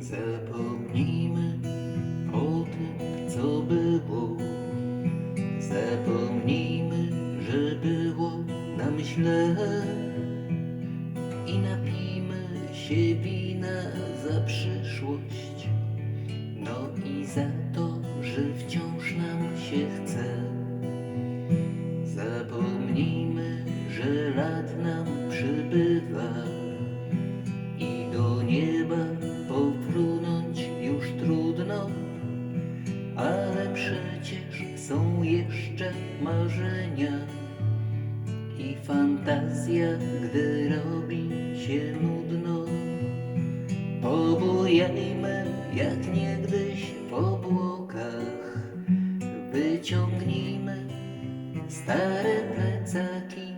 Zapomnijmy o tym, co było. Zapomnijmy, że było nam źle. I napijmy się wina za przyszłość. No i za to, że wciąż nam się chce. Nam przybywa i do nieba popłynąć już trudno, ale przecież są jeszcze marzenia i fantazja, gdy robi się nudno. Pobujajmy jak niegdyś w obłokach, wyciągnijmy stare plecaki.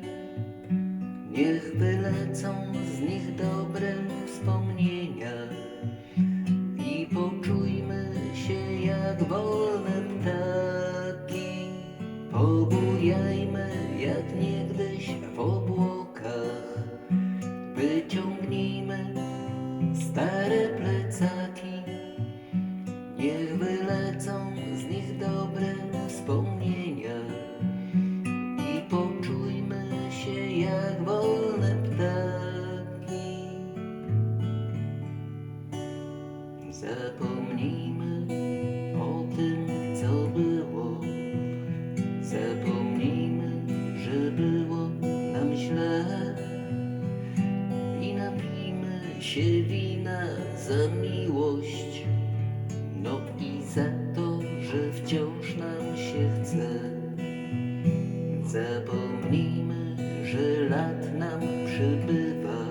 Niech wylecą z nich dobre wspomnienia i poczujmy się jak wolne ptaki. Pobujajmy jak niegdyś w obłokach, Zapomnijmy o tym, co było. Zapomnijmy, że było nam źle. I napijmy się wina za miłość. No i za to, że wciąż nam się chce. Zapomnijmy, że lat nam przybywa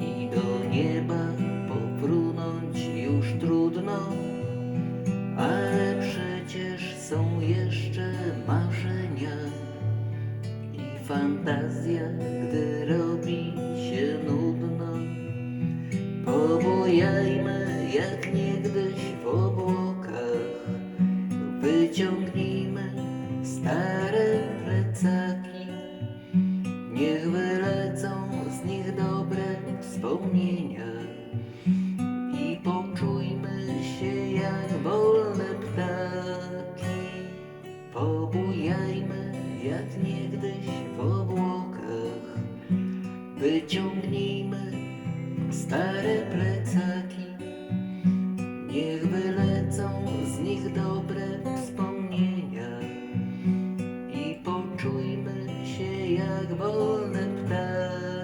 i do nieba niegdyś w obłokach, wyciągnijmy stare plecaki. Niech wylecą z nich dobre wspomnienia i poczujmy się jak wolne ptaki. Pobujajmy jak niegdyś w obłokach, wyciągnijmy stare plecaki. Niech wylecą z nich dobre wspomnienia i poczujmy się jak wolne ptaki.